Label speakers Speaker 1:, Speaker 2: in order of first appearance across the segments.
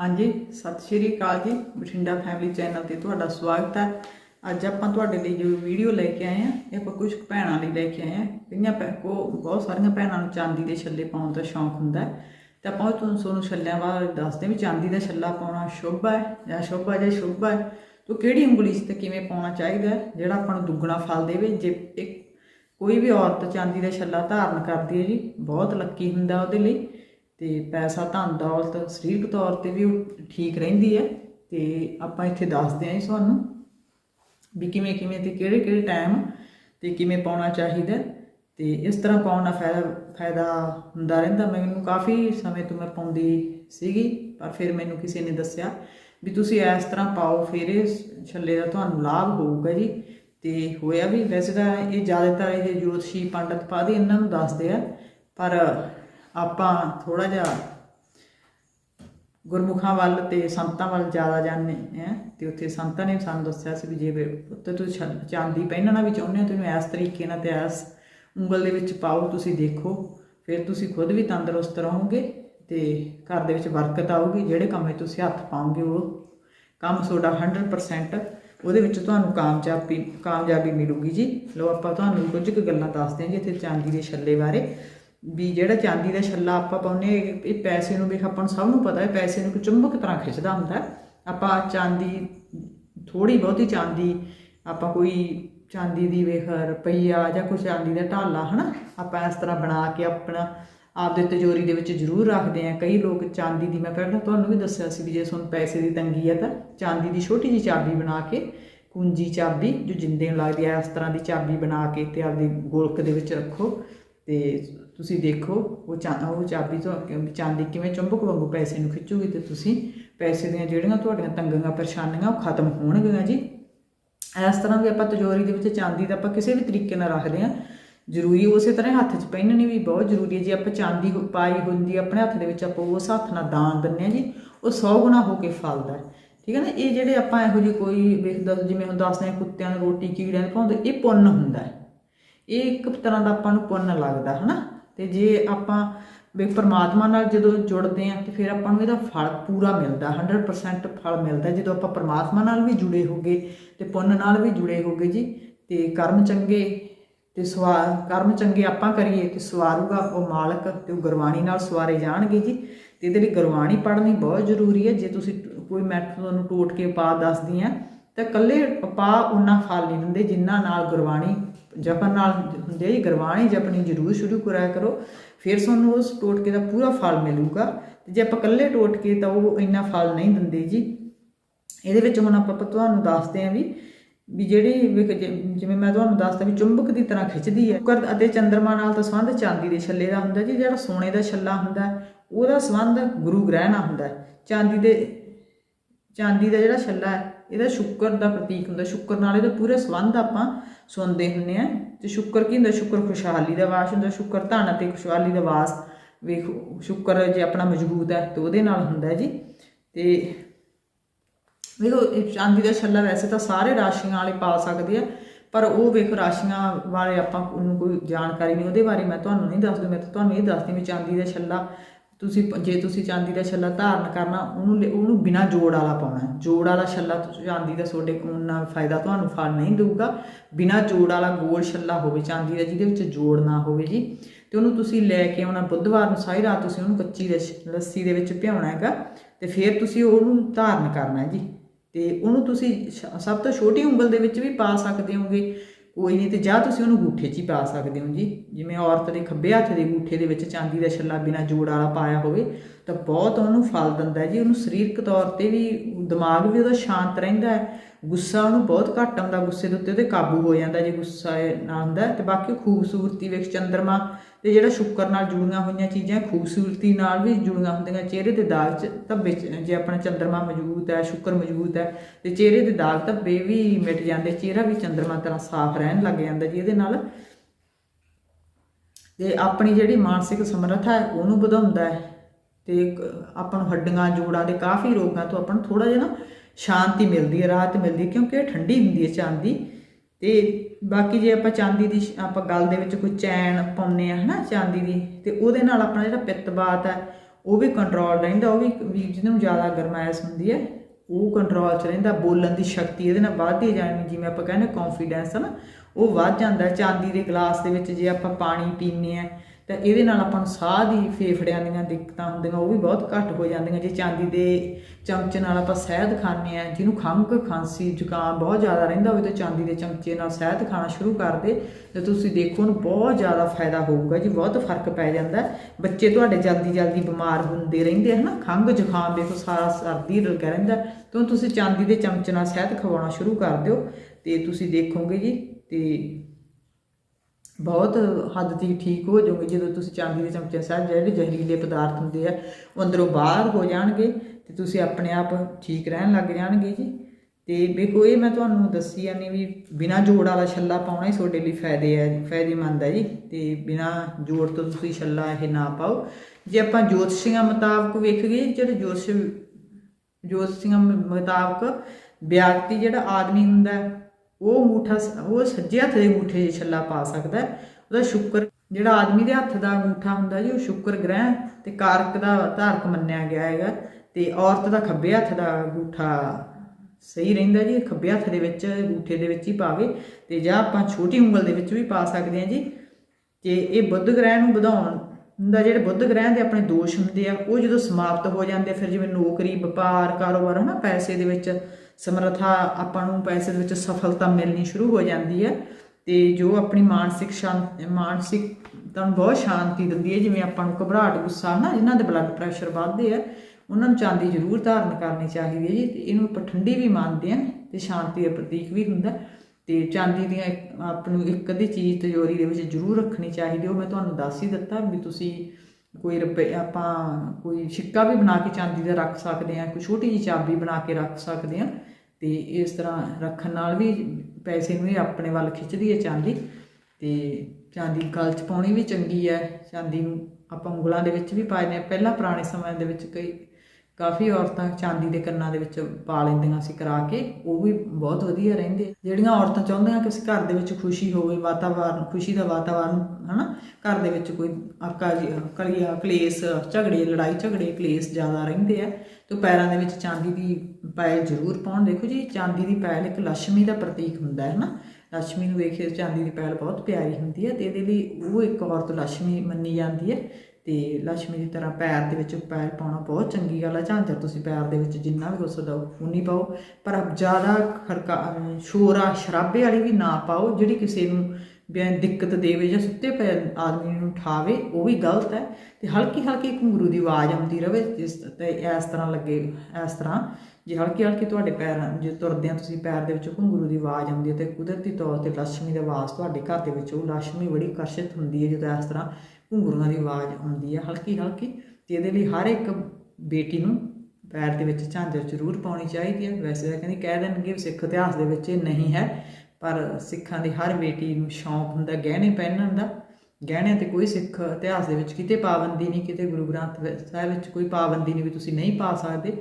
Speaker 1: ਹਾਂਜੀ, ਸਤਿ ਸ਼੍ਰੀ ਅਕਾਲ ਜੀ। ਬਠਿੰਡਾ ਫੈਮਿਲੀ ਚੈਨਲ ਤੇ ਤੁਹਾਡਾ ਸਵਾਗਤ ਹੈ। ਅੱਜ ਆਪਾਂ ਤੁਹਾਡੇ ਲਈ ਜੋ ਵੀਡੀਓ ਲੈ ਕੇ ਆਏ ਆ ਇਹ ਆਪਾਂ ਕੁਝ ਕੁ ਭੈਣਾਂ ਲਈ ਲੈ ਕੇ ਆਏ ਆ ਕਈਆਂ ਭੈ- ਕੋ ਬਹੁਤ ਸਾਰੀਆਂ ਭੈਣਾਂ ਨੂੰ ਚਾਂਦੀ ਦੇ ਛੱਲੇ ਪਾਉਣ ਦਾ ਸ਼ੌਂਕ ਹੁੰਦਾ ਹੈ। ਤੇ ਆਪਾਂ ਉਹ ਤੁਹਾਨੂੰ ਤੁਹਾਨੂੰ ਛੱਲਿਆਂ ਬਾਰੇ ਦੱਸਦੇ ਹਾਂ ਵੀ ਚਾਂਦੀ ਦਾ ਛੱਲਾ ਪਾਉਣਾ ਸ਼ੁਭ ਹੈ ਜਾਂ ਸ਼ੁਭ ਹੈ ਜਾਂ ਸ਼ੁਭ ਹੈ। ਤੋ ਕਿਹੜੀ ਉਂਗਲੀ 'ਚ ਤੇ ਕਿਵੇਂ ਪਾਉਣਾ ਚਾਹੀਦਾ ਹੈ, ਜਿਹੜਾ ਆਪਾਂ ਨੂੰ ਦੁੱਗਣਾ ਫਲ ਦੇਵੇ। ਜੇ ਇੱਕ ਕੋਈ ਵੀ ਔਰਤ ਚਾਂਦੀ ਦਾ ਛੱਲਾ ਧਾਰਨ ਕਰਦੀ ਹੈ ਜੀ, ਬਹੁਤ ਲੱਕੀ ਹੁੰਦਾ ਉਹਦੇ ਲਈ। ਤੇ ਪੈਸਾ ਧਨ ਦੌਲਤ ਸਰੀਰਕ ਤੌਰ ਤੇ ਵੀ ਉਹ ਠੀਕ ਰਹਿੰਦੀ ਹੈ ਤੇ ਆਪਾਂ ਇੱਥੇ ਦੱਸਦੇ ਹਾਂ ਜੀ ਤੁਹਾਨੂੰ ਵੀ ਕਿਵੇਂ ਕਿਵੇਂ ਤੇ ਕਿਹੜੇ ਕਿਹੜੇ ਟਾਈਮ ਤੇ ਕਿਵੇਂ ਪਾਉਣਾ ਚਾਹੀਦਾ ਹੈ। ਤੇ ਇਸ ਤਰ੍ਹਾਂ ਪਾਉਣ ਨਾਲ ਫਾਇਦਾ ਫਾਇਦਾ ਹੁੰਦਾ ਰਹਿੰਦਾ ਮੈਨੂੰ ਕਾਫੀ ਸਮੇਂ ਤੋਂ ਮੈਂ ਪਾਉਂਦੀ ਸੀਗੀ, ਪਰ ਫਿਰ ਮੈਨੂੰ ਕਿਸੇ ਨੇ ਦੱਸਿਆ ਵੀ ਤੁਸੀਂ ਇਸ ਤਰ੍ਹਾਂ ਪਾਓ, ਫਿਰ ਇਸ ਛੱਲੇ ਦਾ ਤੁਹਾਨੂੰ ਲਾਭ ਹੋਊਗਾ ਜੀ ਤੇ ਹੋਇਆ ਵੀ, ਵੈਸੇ ਤਾਂ ਇਹ ਜ਼ਿਆਦਾਤਰ ਇਹ ਜੋਤਸ਼ੀ ਪੰਡਤ ਪਾਦੀ, ਇਹਨਾਂ ਨੂੰ ਦੱਸਦੇ ਆ ਪਰ ਆਪਾਂ ਥੋੜਾ ਜਿਹਾ ਗੁਰਮੁਖਾਂ ਵੱਲ ਤੇ ਸੰਤਾਂ ਵੱਲ ਜ਼ਿਆਦਾ ਜਾਂਦੇ ਆ ਤੇ ਉੱਥੇ ਸੰਤਾਂ ਨੇ ਸਾਨੂੰ ਦੱਸਿਆ ਸੀ ਵੀ ਜੇ ਵੀ ਉੱਤੇ ਤੁਸੀਂ ਛ- ਚਾਂਦੀ ਪਹਿਨਣਾ ਵੀ ਚਾਹੁੰਦੇ ਹੋ ਤੁਹਾਨੂੰ ਇਸ ਤਰੀਕੇ ਨਾਲ ਤੇ ਇਸ ਉਂਗਲ ਦੇ ਵਿੱਚ ਪਾਓ, ਤੁਸੀਂ ਦੇਖੋ। ਫਿਰ ਤੁਸੀਂ ਖੁਦ ਵੀ ਤੰਦਰੁਸਤ ਰਹੋਗੇ ਤੇ ਘਰ ਦੇ ਵਿੱਚ ਬਰਕਤ ਆਊਗੀ, ਜਿਹੜੇ ਕੰਮ ਵਿੱਚ ਤੁਸੀਂ ਹੱਥ ਪਾਓਗੇ ਉਹ ਕੰਮ ਤੁਹਾਡਾ 100% ਉਹਦੇ ਵਿੱਚ ਤੁਹਾਨੂੰ ਕਾਮਯਾਬੀ ਕਾਮਯਾਬੀ ਮਿਲੂਗੀ ਜੀ। ਲੋ ਆਪਾਂ ਤੁਹਾਨੂੰ ਕੁਝ ਕੁ ਗੱਲਾਂ ਦੱਸਦੇ ਹਾਂ ਜੀ ਇੱਥੇ ਚਾਂਦੀ ਦੇ ਛੱਲੇ ਬਾਰੇ। ਵੀ ਜਿਹੜਾ ਚਾਂਦੀ ਦਾ ਛੱਲਾ ਆਪਾਂ ਪਾਉਂਦੇ ਹਾਂ, ਇਹ ਪੈਸੇ ਨੂੰ ਵੇਖ ਆਪਾਂ ਨੂੰ ਸਭ ਨੂੰ ਪਤਾ ਹੈ ਪੈਸੇ ਨੂੰ ਚੁੰਬਕ ਤਰ੍ਹਾਂ ਖਿੱਚਦਾ ਹੁੰਦਾ ਆਪਾਂ ਚਾਂਦੀ ਥੋੜੀ ਬਹੁਤੀ ਚਾਂਦੀ ਆਪਾਂ ਕੋਈ ਚਾਂਦੀ ਦੀ ਵੇਖ ਰੁਪਈਆ ਜਾਂ ਕੋਈ ਚਾਂਦੀ ਦਾ ਢਾਲਾ ਹਨਾ? ਆਪਾਂ ਇਸ ਤਰ੍ਹਾਂ ਬਣਾ ਕੇ ਆਪਣਾ ਆਪਦੇ ਤਿਜੋਰੀ ਦੇ ਵਿੱਚ ਜ਼ਰੂਰ ਰੱਖਦੇ ਆ ਕਈ ਲੋਕ ਚਾਂਦੀ ਦੀ ਮੈਂ ਪਹਿਲਾਂ ਤੁਹਾਨੂੰ ਵੀ ਦੱਸਿਆ ਸੀ ਵੀ ਜੇ ਤੁਹਾਨੂੰ ਪੈਸੇ ਦੀ ਤੰਗੀ ਹੈ ਤਾਂ ਚਾਂਦੀ ਦੀ ਛੋਟੀ ਜਿਹੀ ਚਾਬੀ ਬਣਾ ਕੇ ਕੁੰਜੀ ਚਾਬੀ ਜੋ ਜਿੰਦੇ ਨੂੰ ਲੱਗਦੀ ਹੈ ਇਸ ਤਰ੍ਹਾਂ ਦੀ ਚਾਬੀ ਬਣਾ ਕੇ ਤੇ ਆਪਦੀ ਗੋਲਕ ਦੇ ਵਿੱਚ ਰੱਖੋ ਤੇ ਤੁਸੀਂ ਦੇਖੋ, ਉਹ ਚਾ ਉਹ ਚਾਬੀ ਤੋਂ ਚਾਂਦੀ ਕਿਵੇਂ ਚੁੰਬਕ ਵਾਂਗੂ ਪੈਸੇ ਨੂੰ ਖਿੱਚੂਗੀ ਤੇ ਤੁਸੀਂ ਪੈਸੇ ਦੀਆਂ ਜਿਹੜੀਆਂ ਤੁਹਾਡੀਆਂ ਤੰਗੀਆਂ, ਪਰੇਸ਼ਾਨੀਆਂ, ਉਹ ਖਤਮ ਹੋਣਗੀਆਂ ਜੀ। ਇਸ ਤਰ੍ਹਾਂ ਵੀ ਆਪਾਂ ਤਜੋਰੀ ਦੇ ਵਿੱਚ ਚਾਂਦੀ ਦਾ ਆਪਾਂ ਕਿਸੇ ਵੀ ਤਰੀਕੇ ਨਾਲ ਰੱਖਦੇ ਹਾਂ। ਜ਼ਰੂਰੀ ਉਸੇ ਤਰ੍ਹਾਂ ਹੱਥ 'ਚ ਪਹਿਨਣੀ ਵੀ ਬਹੁਤ ਜ਼ਰੂਰੀ ਹੈ। ਜੇ ਆਪਾਂ ਚਾਂਦੀ ਪਾਈ ਹੁੰਦੀ ਆਪਣੇ ਹੱਥ ਦੇ ਵਿੱਚ ਆਪਾਂ ਉਸ ਹੱਥ ਨਾਲ ਦਾਨ ਦਿੰਦੇ ਹਾਂ ਜੀ, ਉਹ 100 ਗੁਣਾ ਹੋ ਕੇ ਫਲਦਾ ਠੀਕ ਹੈ ਨਾ? ਇਹ ਜਿਹੜੇ ਆਪਾਂ ਇਹੋ ਜਿਹੀ ਕੋਈ ਵੇਖਦਾ, ਜਿਵੇਂ ਹੁਣ ਦੱਸਦੇ ਹਾਂ ਕੁੱਤਿਆਂ ਨੂੰ ਰੋਟੀ, ਕੀੜਿਆਂ ਨੂੰ ਪਾਉਂਦੇ, ਇਹ ਪੁੰਨ ਹੁੰਦਾ ਹੈ। ਇਹ ਇੱਕ ਤਰ੍ਹਾਂ ਦਾ ਆਪਾਂ ਨੂੰ ਪੁੰਨ ਲੱਗਦਾ, ਹਨਾ? ਤੇ ਜੇ ਆਪਾਂ ਵੀ ਪਰਮਾਤਮਾ ਨਾਲ ਜਦੋਂ ਜੁੜਦੇ ਆ ਤੇ ਫਿਰ ਆਪਾਂ ਨੂੰ ਇਹਦਾ ਫਲ ਪੂਰਾ ਮਿਲਦਾ 100% ਫਲ ਮਿਲਦਾ ਜਦੋਂ ਆਪਾਂ ਪਰਮਾਤਮਾ ਨਾਲ ਵੀ ਜੁੜੇ ਹੋਗੇ ਤੇ ਪੁੰਨ ਨਾਲ ਵੀ ਜੁੜੇ ਹੋਗੇ ਜੀ, ਤੇ ਕਰਮ ਚੰਗੇ ਤੇ ਸਵਾ, ਕਰਮ ਚੰਗੇ ਆਪਾਂ ਕਰੀਏ ਤੇ ਸਵਾਰੂਗਾ ਉਹ ਮਾਲਕ ਤੇ ਉਹ ਗੁਰਬਾਣੀ ਨਾਲ ਸਵਾਰੇ ਜਾਣਗੇ ਜੀ। ਤੇ ਇਹਦੇ ਲਈ ਗੁਰਬਾਣੀ ਪੜ੍ਹਨੀ ਬਹੁਤ ਜ਼ਰੂਰੀ ਹੈ, ਜੇ ਤੁਸੀਂ ਕੋਈ ਮੈਂ ਤੁਹਾਨੂੰ ਟੋਟ ਕੇ ਪਾ ਦੱਸਦੀ ਆ ਤਾਂ ਇਕੱਲੇ ਪਾ ਉਹਨਾਂ ਫਲ ਨਹੀਂ ਦਿੰਦੇ, ਜਿਨ੍ਹਾਂ ਨਾਲ ਗੁਰਬਾਣੀ ਜਪਨ ਨਾਲ ਹੁੰਦੇ ਜੀ ਗੁਰਬਾਣੀ ਜਪਣੀ ਜ਼ਰੂਰ ਸ਼ੁਰੂ ਕਰਾਇਆ ਕਰੋ, ਫਿਰ ਤੁਹਾਨੂੰ ਉਸ ਟੋਟਕੇ ਦਾ ਪੂਰਾ ਫਲ ਮਿਲੂਗਾ। ਤੇ ਜੇ ਆਪਾਂ ਇਕੱਲੇ ਟੋਟਕੇ, ਤਾਂ ਉਹ ਇੰਨਾ ਫਲ ਨਹੀਂ ਦਿੰਦੇ ਜੀ। ਇਹਦੇ ਵਿੱਚ ਹੁਣ ਆਪਾਂ ਤੁਹਾਨੂੰ ਦੱਸਦੇ ਆਂ ਵੀ ਵੀ ਜਿਹੜੀ ਜਿਵੇਂ ਮੈਂ ਤੁਹਾਨੂੰ ਦੱਸਦਾ ਵੀ ਚੁੰਬਕ ਦੀ ਤਰ੍ਹਾਂ ਖਿੱਚਦੀ ਹੈ। ਸ਼ੁਕਰ ਅਤੇ ਚੰਦਰਮਾ ਨਾਲ ਤਾਂ ਸੰਬੰਧ ਚਾਂਦੀ ਦੇ ਛੱਲੇ ਦਾ ਹੁੰਦਾ ਜੀ, ਜਿਹੜਾ ਸੋਨੇ ਦਾ ਛੱਲਾ ਹੁੰਦਾ ਉਹਦਾ ਸੰਬੰਧ ਗੁਰੂ ਗ੍ਰਹਿ ਨਾਲ ਹੁੰਦਾ ਚਾਂਦੀ ਦੇ, ਚਾਂਦੀ ਦਾ ਜਿਹੜਾ ਛੱਲਾ ਹੈ ਇਹਦਾ ਸ਼ੁਕਰ ਦਾ ਪ੍ਰਤੀਕ ਹੁੰਦਾ। ਸ਼ੁਕਰ ਨਾਲ ਇਹਦੇ ਪੂਰੇ ਸੰਬੰਧ ਆਪਾਂ ਸੁਣਦੇ ਹੁੰਨੇ ਆ ਤੇ ਸ਼ੁਕਰ ਕੀ ਹੁੰਦਾ? ਸ਼ੁਕਰ ਖੁਸ਼ਹਾਲੀ ਦਾ ਵਾਸ ਹੁੰਦਾ। ਸ਼ੁਕਰ ਧਨ ਅਤੇ ਖੁਸ਼ਹਾਲੀ ਦਾ ਵਾਸ ਵੇਖੋ, ਸ਼ੁਕਰ ਜੇ ਆਪਣਾ ਮਜ਼ਬੂਤ ਹੈ ਤੇ ਉਹਦੇ ਨਾਲ ਹੁੰਦਾ ਜੀ। ਤੇ ਵੇਖੋ ਚਾਂਦੀ ਦਾ ਛੱਲਾ ਵੈਸੇ ਤਾਂ ਸਾਰੇ ਰਾਸ਼ੀਆਂ ਵਾਲੇ ਪਾ ਸਕਦੇ ਆ, ਪਰ ਉਹ ਵੇਖੋ, ਰਾਸ਼ੀਆਂ ਵਾਲੇ ਆਪਾਂ ਨੂੰ ਕੋਈ ਜਾਣਕਾਰੀ ਨਹੀਂ ਉਹਦੇ ਬਾਰੇ ਮੈਂ ਤੁਹਾਨੂੰ ਨਹੀਂ ਦੱਸਦੀ। ਮੈਂ ਤਾਂ ਤੁਹਾਨੂੰ ਇਹ ਦੱਸਦੀ ਵੀ ਚਾਂਦੀ ਦਾ ਛੱਲਾ ਤੁਸੀਂ ਜੇ ਤੁਸੀਂ ਚਾਂਦੀ ਦਾ ਛੱਲਾ ਧਾਰਨ ਕਰਨਾ, ਉਹਨੂੰ ਲਿ- ਉਹਨੂੰ ਬਿਨਾ ਜੋੜ ਵਾਲਾ ਪਾਉਣਾ ਜੋੜ ਵਾਲਾ ਛੱਲਾ ਤੁਸੀਂ ਚਾਂਦੀ ਦਾ ਤੁਹਾਡੇ ਉਹਨਾਂ ਫਾਇਦਾ ਤੁਹਾਨੂੰ ਫਲ ਨਹੀਂ ਦੇਊਗਾ। ਬਿਨਾ ਜੋੜ ਵਾਲਾ ਗੋਲ ਛੱਲਾ ਹੋਵੇ ਚਾਂਦੀ ਦਾ, ਜਿਹਦੇ ਵਿੱਚ ਜੋੜ ਨਾ ਹੋਵੇ ਜੀ। ਤੇ ਉਹਨੂੰ ਤੁਸੀਂ ਲੈ ਕੇ ਆਉਣਾ, ਬੁੱਧਵਾਰ ਨੂੰ ਸਾਰੀ ਰਾਤ ਤੁਸੀਂ ਉਹਨੂੰ ਕੱਚੀ ਲੱਛ- ਲੱਸੀ ਦੇ ਵਿੱਚ ਭਿਉਣਾ ਹੈਗਾ। ਤੇ ਫਿਰ ਤੁਸੀਂ ਉਹਨੂੰ ਧਾਰਨ ਕਰਨਾ ਜੀ। ਤੇ ਉਹਨੂੰ ਤੁਸੀਂ ਸਭ ਤੋਂ ਛੋਟੀ ਉਂਗਲ ਦੇ ਵਿੱਚ ਵੀ ਪਾ ਸਕਦੇ ਹੋਗੇ। ਕੋਈ ਨਹੀਂ ਤੇ ਜਾਂ ਤੁਸੀਂ ਉਹਨੂੰ ਗੂਠੇ 'ਚ ਹੀ ਪਾ ਸਕਦੇ ਹੋ ਜੀ। ਜਿਵੇਂ ਔਰਤ ਦੇ ਖੱਬੇ ਹੱਥ ਦੇ ਗੂਠੇ ਦੇ ਵਿੱਚ ਚਾਂਦੀ ਦਾ ਛੱਲਾ ਬਿਨਾ ਜੋੜ ਵਾਲਾ ਪਾਇਆ ਹੋਵੇ, ਤਾਂ ਬਹੁਤ ਉਹਨੂੰ ਫਲ ਦਿੰਦਾ ਜੀ। ਉਹਨੂੰ ਸਰੀਰਕ ਤੌਰ ਤੇ ਵੀ ਦਿਮਾਗ ਵੀ ਉਹਦਾ ਸ਼ਾਂਤ ਰਹਿੰਦਾ ਹੈ। ਗੁੱਸਾ ਉਹਨੂੰ ਬਹੁਤ ਘੱਟ ਆਉਂਦਾ, ਗੁੱਸੇ ਦੇ ਉੱਤੇ ਤੇ ਕਾਬੂ ਹੋ ਜਾਂਦਾ ਜੇ ਗੁੱਸਾ ਇਹ ਨਾ ਹੁੰਦਾ ਤੇ ਬਾਕੀ ਖੂਬਸੂਰਤੀ ਵੇਖ ਚੰਦਰਮਾ ਤੇ ਜਿਹੜਾ ਸ਼ੁਕਰ ਨਾਲ ਜੁੜੀਆਂ ਹੋਈਆਂ ਚੀਜ਼ਾਂ, ਖੂਬਸੂਰਤੀ ਨਾਲ ਵੀ ਜੁੜੀਆਂ ਹੁੰਦੀਆਂ। ਚਿਹਰੇ ਦੇ ਦਾਗ 'ਚ ਧੱਬੇ 'ਚ, ਜੇ ਆਪਣਾ ਚੰਦਰਮਾ ਮਜ਼ਬੂਤ ਹੈ, ਸ਼ੁਕਰ ਮਜ਼ਬੂਤ ਹੈ, ਤੇ ਚਿਹਰੇ ਦੇ ਦਾਗ ਧੱਬੇ ਵੀ ਮਿਟ ਜਾਂਦੇ, ਚਿਹਰਾ ਵੀ ਚੰਦਰਮਾ ਤਰ੍ਹਾਂ ਸਾਫ਼ ਰਹਿਣ ਲੱਗ ਜਾਂਦਾ ਜੀ ਇਹਦੇ ਨਾਲ। ਤੇ ਆਪਣੀ ਜਿਹੜੀ ਮਾਨਸਿਕ ਸਮਰੱਥਾ ਹੈ, ਉਹਨੂੰ ਵਧਾਉਂਦਾ ਹੈ। ਤੇ ਆਪਾਂ ਨੂੰ ਹੱਡੀਆਂ, ਜੋੜਾਂ ਦੇ ਕਾਫੀ ਰੋਗਾਂ ਤੋਂ ਆਪਾਂ ਨੂੰ ਥੋੜਾ ਜਿਹਾ ਨਾ ਸ਼ਾਂਤੀ ਮਿਲਦੀ ਹੈ, ਰਾਹਤ ਮਿਲਦੀ ਕਿਉਂਕਿ ਇਹ ਠੰਡੀ ਹੁੰਦੀ ਹੈ ਚਾਂਦੀ ਤੇ ਬਾਕੀ ਜੇ ਆਪਾਂ ਚਾਂਦੀ ਦੀ ਆਪਾਂ ਗਲ ਦੇ ਵਿੱਚ ਕੋਈ ਚੈਨ ਪਾਉਂਦੇ ਆ ਹਨਾ, ਚਾਂਦੀ ਦੀ, ਤੇ ਉਹਦੇ ਨਾਲ ਆਪਣਾ ਜਿਹੜਾ ਪਿੱਤ ਹੈ, ਉਹ ਵੀ ਕੰਟਰੋਲ ਰਹਿੰਦਾ, ਉਹ ਵੀ ਵੀ ਜਿਹਨੂੰ ਜ਼ਿਆਦਾ ਗਰਮਾਇਸ਼ ਹੁੰਦੀ ਹੈ, ਉਹ ਕੰਟਰੋਲ 'ਚ ਰਹਿੰਦਾ, ਬੋਲਣ ਦੀ ਸ਼ਕਤੀ ਇਹਦੇ ਨਾਲ ਵੱਧਦੀ ਜਾਣੀ ਜਿਵੇਂ ਆਪਾਂ ਕਹਿੰਦੇ ਕੌਨਫੀਡੈਂਸ ਹੈ ਨਾ ਉਹ ਵੱਧ ਜਾਂਦਾ ਚਾਂਦੀ ਦੇ ਗਲਾਸ ਦੇ ਵਿੱਚ ਜੇ ਆਪਾਂ ਪਾਣੀ ਪੀਂਦੇ ਆ ਤਾਂ ਇਹਦੇ ਨਾਲ ਆਪਾਂ ਨੂੰ ਸਾਹ ਦੀ ਫੇਫੜਿਆਂ ਦੀਆਂ ਦਿੱਕਤਾਂ ਹੁੰਦੀਆਂ, ਉਹ ਵੀ ਬਹੁਤ ਘੱਟ ਹੋ ਜਾਂਦੀਆਂ। ਜੇ ਚਾਂਦੀ ਦੇ ਚਮਚੇ ਨਾਲ ਆਪਾਂ ਸ਼ਹਿਦ ਖਾਂਦੇ ਆ ਜਿਹਨੂੰ ਖੰਘ, ਖਾਂਸੀ, ਜ਼ੁਕਾਮ ਬਹੁਤ ਜ਼ਿਆਦਾ ਰਹਿੰਦਾ ਹੋਵੇ ਤਾਂ ਚਾਂਦੀ ਦੇ ਚਮਚੇ ਨਾਲ ਸ਼ਹਿਦ ਖਾਣਾ ਸ਼ੁਰੂ ਕਰ ਦੇ ਤੇ ਤੁਸੀਂ ਦੇਖੋ ਉਹਨੂੰ ਬਹੁਤ ਜ਼ਿਆਦਾ ਫਾਇਦਾ ਹੋਊਗਾ ਜੀ, ਬਹੁਤ ਫ਼ਰਕ ਪੈ ਜਾਂਦਾ। ਬੱਚੇ ਤੁਹਾਡੇ ਜਲਦੀ ਜਲਦੀ ਬਿਮਾਰ ਹੁੰਦੇ ਰਹਿੰਦੇ ਆ, ਹਨਾ? ਖੰਘ, ਜ਼ੁਕਾਮ ਦੇਖੋ, ਸਾਰਾ ਸਰਦੀ ਲੱਗਿਆ ਰਹਿੰਦਾ। ਤਾਂ ਤੁਸੀਂ ਚਾਂਦੀ ਦੇ ਚਮਚੇ ਨਾਲ ਸ਼ਹਿਦ ਖਵਾਉਣਾ ਸ਼ੁਰੂ ਕਰ ਦਿਓ ਤੇ ਤੁਸੀਂ ਦੇਖੋਗੇ ਜੀ ਤੇ ਬਹੁਤ ਹੱਦ ਤੱਕ ਠੀਕ ਹੋ ਜਾਓਗੇ ਜਦੋਂ ਤੁਸੀਂ ਚਾਂਦੀ ਦੇ ਚਮਚੇ ਸਾਹਿਬ ਜਿਹੜੇ ਜ਼ਹਿਰੀਲੇ ਪਦਾਰਥ ਹੁੰਦੇ ਆ ਉਹ ਅੰਦਰੋਂ ਬਾਹਰ ਹੋ ਜਾਣਗੇ ਤੇ ਤੁਸੀਂ ਆਪਣੇ ਆਪ ਠੀਕ ਰਹਿਣ ਲੱਗ ਜਾਣਗੇ ਜੀ। ਤੇ ਵੇਖੋ, ਇਹ ਮੈਂ ਤੁਹਾਨੂੰ ਦੱਸੀ ਜਾਂਦੀ ਵੀ ਬਿਨਾ ਜੋੜ ਵਾਲਾ ਛੱਲਾ ਪਾਉਣਾ ਹੀ ਤੁਹਾਡੇ ਲਈ ਫਾਇਦੇ ਹੈ ਫਾਇਦੇਮੰਦ ਹੈ ਜੀ। ਤੇ ਬਿਨਾ ਜੋੜ ਤੋਂ ਤੁਸੀਂ ਛੱਲਾ ਇਹ ਨਾ ਪਾਓ। ਜੇ ਆਪਾਂ ਜੋਤਸ਼ੀਆਂ ਮੁਤਾਬਕ ਵੇਖੀਏ, ਜਿਹੜੇ ਜੋਤਸ਼ ਜੋਤਸ਼ੀਆਂ ਮੁਤਾਬਕ ਵਿਅਕਤੀ ਜਿਹੜਾ ਆਦਮੀ ਹੁੰਦਾ ਉਹ ਅੰਗੂਠਾ ਉਹ ਸੱਜੇ ਹੱਥ ਦੇ ਅੰਗੂਠੇ 'ਚ ਛੱਲਾ ਪਾ ਸਕਦਾ ਉਹਦਾ ਸ਼ੁਕਰ, ਜਿਹੜਾ ਆਦਮੀ ਦੇ ਹੱਥ ਦਾ ਅੰਗੂਠਾ ਹੁੰਦਾ ਜੀ, ਉਹ ਸ਼ੁਕਰ ਗ੍ਰਹਿ ਤੇ ਕਾਰਕ ਦਾ ਧਾਰਕ ਮੰਨਿਆ ਗਿਆ ਹੈਗਾ ਤੇ ਔਰਤ ਦਾ ਖੱਬੇ ਹੱਥ ਦਾ ਅੰਗੂਠਾ ਸਹੀ ਰਹਿੰਦਾ ਜੀ, ਖੱਬੇ ਹੱਥ ਦੇ ਵਿੱਚ ਅੰਗੂਠੇ ਦੇ ਵਿੱਚ ਹੀ ਪਾਵੇ ਤੇ ਜਾਂ ਆਪਾਂ ਛੋਟੀ ਉਂਗਲ ਦੇ ਵਿੱਚ ਵੀ ਪਾ ਸਕਦੇ ਹਾਂ ਜੀ। ਤੇ ਇਹ ਬੁੱਧ ਗ੍ਰਹਿ ਨੂੰ ਵਧਾਉਣ ਦਾ ਜਿਹੜੇ ਬੁੱਧ ਗ੍ਰਹਿ ਦੇ ਆਪਣੇ ਦੋਸ਼ ਹੁੰਦੇ ਆ, ਉਹ ਜਦੋਂ ਸਮਾਪਤ ਹੋ ਜਾਂਦੇ ਫਿਰ ਜਿਵੇਂ ਨੌਕਰੀ, ਵਪਾਰ, ਕਾਰੋਬਾਰ ਹਨਾ, ਪੈਸੇ ਦੇ ਵਿੱਚ ਸਮਰੱਥਾ ਆਪਾਂ ਨੂੰ ਪੈਸੇ ਦੇ ਵਿੱਚ ਸਫਲਤਾ ਮਿਲਣੀ ਸ਼ੁਰੂ ਹੋ ਜਾਂਦੀ ਹੈ ਤੇ ਜੋ ਆਪਣੀ ਮਾਨਸਿਕ ਸ਼ਾਂਤੀ ਮਾਨਸਿਕ ਤਾਂ ਬਹੁਤ ਸ਼ਾਂਤੀ ਦਿੰਦੀ ਹੈ, ਜਿਵੇਂ ਆਪਾਂ ਨੂੰ ਘਬਰਾਹਟ, ਗੁੱਸਾ ਨਾ, ਜਿਨ੍ਹਾਂ ਦੇ ਬਲੱਡ ਪ੍ਰੈਸ਼ਰ ਵੱਧਦੇ ਆ, ਉਹਨਾਂ ਨੂੰ ਚਾਂਦੀ ਜ਼ਰੂਰ ਧਾਰਨ ਕਰਨੀ ਚਾਹੀਦੀ ਹੈ ਜੀ, ਤੇ ਇਹਨੂੰ ਆਪਾਂ ਠੰਡੀ ਵੀ ਮੰਨਦੇ ਆ ਤੇ ਸ਼ਾਂਤੀ ਦਾ ਪ੍ਰਤੀਕ ਵੀ ਹੁੰਦਾ ਤੇ ਚਾਂਦੀ ਦੀਆਂ ਇੱਕ- ਆਪ ਨੂੰ ਇੱਕ ਅੱਧੀ ਚੀਜ਼ ਤਿਜੋਰੀ ਦੇ ਵਿੱਚ ਜ਼ਰੂਰ ਰੱਖਣੀ ਚਾਹੀਦੀ ਉਹ ਮੈਂ ਤੁਹਾਨੂੰ ਦੱਸ ਹੀ ਦਿੱਤਾ ਵੀ ਤੁਸੀਂ ਕੋਈ ਰੁਪਏ ਆਪਾਂ ਕੋਈ ਸਿੱਕਾ ਵੀ ਬਣਾ ਕੇ ਚਾਂਦੀ ਦਾ ਰੱਖ ਸਕਦੇ ਆ ਕੋਈ ਛੋਟੀ ਜਿਹੀ ਚਾਬੀ ਬਣਾ ਕੇ ਰੱਖ ਸਕਦੇ ਆ ਤੇ ਇਸ ਤਰ੍ਹਾਂ ਰੱਖਣ ਨਾਲ ਵੀ ਪੈਸੇ ਨੂੰ ਇਹ ਆਪਣੇ ਵੱਲ ਖਿੱਚਦੀ ਹੈ ਚਾਂਦੀ ਤੇ ਚਾਂਦੀ ਗਲ 'ਚ ਪਾਉਣੀ ਵੀ ਚੰਗੀ ਹੈ, ਚਾਂਦੀ ਨੂੰ ਆਪਾਂ ਉਂਗਲਾਂ ਦੇ ਵਿੱਚ ਵੀ ਪਾਏ ਨੇ ਪਹਿਲਾਂ ਪੁਰਾਣੇ ਸਮਿਆਂ ਦੇ ਵਿੱਚ ਕਈ ਕਾਫੀ ਔਰਤਾਂ ਚਾਂਦੀ ਦੇ ਕੰਨਾਂ ਦੇ ਵਿੱਚ ਪਾ ਲੈਂਦੀਆਂ ਸੀ ਕਰਾ ਕੇ, ਉਹ ਵੀ ਬਹੁਤ ਵਧੀਆ ਰਹਿੰਦੇ ਜਿਹੜੀਆਂ ਔਰਤਾਂ ਚਾਹੁੰਦੀਆਂ ਕਿ ਅਸੀਂ ਘਰ ਦੇ ਵਿੱਚ ਖੁਸ਼ੀ ਹੋਵੇ, ਵਾਤਾਵਰਨ, ਖੁਸ਼ੀ ਦਾ ਵਾਤਾਵਰਨ, ਹਨਾ? ਘਰ ਦੇ ਵਿੱਚ ਕੋਈ ਆਕਾ ਕਲੀਆ, ਕਲੇਸ਼, ਝਗੜੇ, ਲੜਾਈ ਝਗੜੇ, ਕਲੇਸ਼ ਜ਼ਿਆਦਾ ਰਹਿੰਦੇ ਆ। ਤੇ ਪੈਰਾਂ ਦੇ ਵਿੱਚ ਚਾਂਦੀ ਦੀ ਪੈਲ ਜ਼ਰੂਰ ਪਾਉਣ। ਦੇਖੋ ਜੀ, ਚਾਂਦੀ ਦੀ ਪੈਲ ਇੱਕ ਲక్ష్ਮੀ ਦਾ ਪ੍ਰਤੀਕ ਹੁੰਦਾ ਹੈ, ਹਨਾ? ਲక్ష్ਮੀ ਨੂੰ ਵੇਖੇ ਚਾਂਦੀ ਦੀ ਪੈਲ ਬਹੁਤ ਪਿਆਰੀ ਹੁੰਦੀ ਹੈ ਤੇ ਇਹਦੇ ਲਈ ਉਹ ਇੱਕ ਔਰਤ ਲక్ష్ਮੀ ਮੰਨੀ ਜਾਂਦੀ ਹੈ। ਤੇ ਲక్ష్ਮੀ ਦੀ ਤਰ੍ਹਾਂ ਪੈਰ ਦੇ ਵਿੱਚ ਪੈਰ ਪਾਉਣਾ ਬਹੁਤ ਚੰਗੀ ਗੱਲ ਆ। ਝਾਂਜਰ ਤੁਸੀਂ ਪੈਰ ਦੇ ਵਿੱਚ ਜਿੰਨਾ ਵੀ ਹੋ ਸਕਦਾ ਉਨੀ ਪਾਓ। ਪਰ ਜ਼ਿਆਦਾ ਖੜਕਾ ਸ਼ੋਰਾ ਸ਼ਰਾਬੇ ਵਾਲੀ ਵੀ ਨਾ ਪਾਓ, ਜਿਹੜੀ ਕਿਸੇ ਨੂੰ ਬਿਆਨ ਦਿੱਕਤ ਦੇਵੇ ਜਾਂ ਸੁੱਤੇ ਪਏ ਆਦਮੀ ਨੂੰ ਉਠਾਵੇ, ਉਹ ਵੀ ਗਲਤ ਹੈ। ਤੇ ਹਲਕੀ ਹਲਕੀ ਘੁੰਗਰੂ ਦੀ ਆਵਾਜ਼ ਆਉਂਦੀ ਰਹੇ ਜਿਸ ਤੇ ਇਸ ਤਰ੍ਹਾਂ ਲੱਗੇ, ਇਸ ਤਰ੍ਹਾਂ, ਜੇ ਹਲਕੀ ਹਲਕੀ ਤੁਹਾਡੇ ਪੈਰ, ਜੇ ਤੁਰਦੇ ਆ ਤੁਸੀਂ ਪੈਰ ਦੇ ਵਿੱਚ ਘੁੰਗਰੂ ਦੀ ਆਵਾਜ਼ ਆਉਂਦੀ ਹੈ ਤੇ ਕੁਦਰਤੀ ਤੌਰ ਤੇ ਲక్ష్ਮੀ ਦੀ ਆਵਾਜ਼ ਤੁਹਾਡੇ ਘਰ ਦੇ ਵਿੱਚ, ਉਹ ਲక్ష్ਮੀ ਬੜੀ ਆਕਰਸ਼ਿਤ ਹੁੰਦੀ ਹੈ ਜਦੋਂ ਇਸ ਤਰ੍ਹਾਂ ਘੁੰਗਰੂਆਂ ਦੀ ਆਵਾਜ਼ ਆਉਂਦੀ ਹੈ ਹਲਕੀ ਹਲਕੀ ਤੇ ਇਹਦੇ ਲਈ ਹਰ ਇੱਕ ਬੇਟੀ ਨੂੰ ਪੈਰ ਦੇ ਵਿੱਚ ਝਾਂਜਰ ਜ਼ਰੂਰ ਪਾਉਣੀ ਚਾਹੀਦੀ ਹੈ ਵੈਸੇ ਤਾਂ ਕਹਿੰਦੀ ਕਹਿ ਦੇਣਗੇ ਵੀ ਸਿੱਖ ਇਤਿਹਾਸ ਦੇ ਵਿੱਚ ਇਹ ਨਹੀਂ ਹੈ, ਪਰ ਸਿੱਖਾਂ ਦੀ ਹਰ ਬੇਟੀ ਨੂੰ ਸ਼ੌਂਕ ਹੁੰਦਾ, ਗਹਿਣੇ ਪਹਿਨਣ ਦਾ। ਗਹਿਣਿਆਂ ਤੇ ਕੋਈ ਸਿੱਖ ਇਤਿਹਾਸ ਦੇ ਵਿੱਚ ਕਿਤੇ ਪਾਬੰਦੀ ਨਹੀਂ, ਕਿਤੇ ਗੁਰੂ ਗ੍ਰੰਥ ਸਾਹਿਬ ਵਿੱਚ ਕੋਈ ਪਾਬੰਦੀ ਨਹੀਂ ਵੀ ਤੁਸੀਂ ਨਹੀਂ ਪਾ ਸਕਦੇ।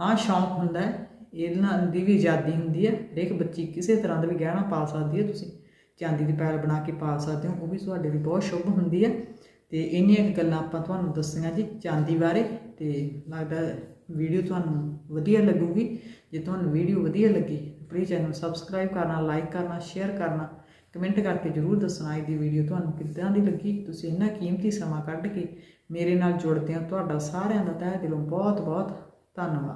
Speaker 1: ਹਾਂ, ਸ਼ੌਂਕ ਹੁੰਦਾ ਹੈ, ਇਹਦੇ ਦੀ ਵੀ ਆਜ਼ਾਦੀ ਹੁੰਦੀ ਹੈ। ਹਰੇਕ ਬੱਚੀ ਕਿਸੇ ਤਰ੍ਹਾਂ ਦਾ ਵੀ ਗਹਿਣਾ ਪਾ ਸਕਦੀ ਹੈ ਤੁਸੀਂ। ਚਾਂਦੀ ਦੀ ਪੈਰ ਬਣਾ ਕੇ ਪਾ ਸਕਦੇ ਹੋ, ਉਹ ਵੀ ਤੁਹਾਡੇ ਲਈ ਬਹੁਤ ਸ਼ੁਭ ਹੁੰਦੀ ਹੈ। ਤੇ ਇੰਨੀਆਂ ਕੁ ਗੱਲਾਂ ਆਪਾਂ ਤੁਹਾਨੂੰ ਦੱਸੀਆਂ ਜੀ ਚਾਂਦੀ ਬਾਰੇ ਤੇ ਲੱਗਦਾ ਵੀਡੀਓ ਤੁਹਾਨੂੰ ਵਧੀਆ ਲੱਗੂਗੀ। ਜੇ ਤੁਹਾਨੂੰ ਵੀਡੀਓ ਵਧੀਆ ਲੱਗੀ ਪਲੀਜ਼ ਚੈਨਲ ਸਬਸਕ੍ਰਾਈਬ ਕਰਨਾ ਲਾਈਕ ਕਰਨਾ ਸ਼ੇਅਰ ਕਰਨਾ ਕਮੈਂਟ ਕਰਕੇ ਜਰੂਰ ਦੱਸਣਾ ਇਹ ਦੀ ਵੀਡੀਓ ਤੁਹਾਨੂੰ ਕਿੱਦਾਂ ਦੀ ਲੱਗੀ। ਤੁਸੀਂ ਇੰਨਾ ਕੀਮਤੀ ਸਮਾਂ ਕੱਢ ਕੇ ਮੇਰੇ ਨਾਲ ਜੁੜਦੇ ਹੋ। ਤੁਹਾਡਾ ਸਾਰਿਆਂ ਦਾ ਤਹਿ ਦਿਲੋਂ ਬਹੁਤ ਬਹੁਤ ਧੰਨਵਾਦ।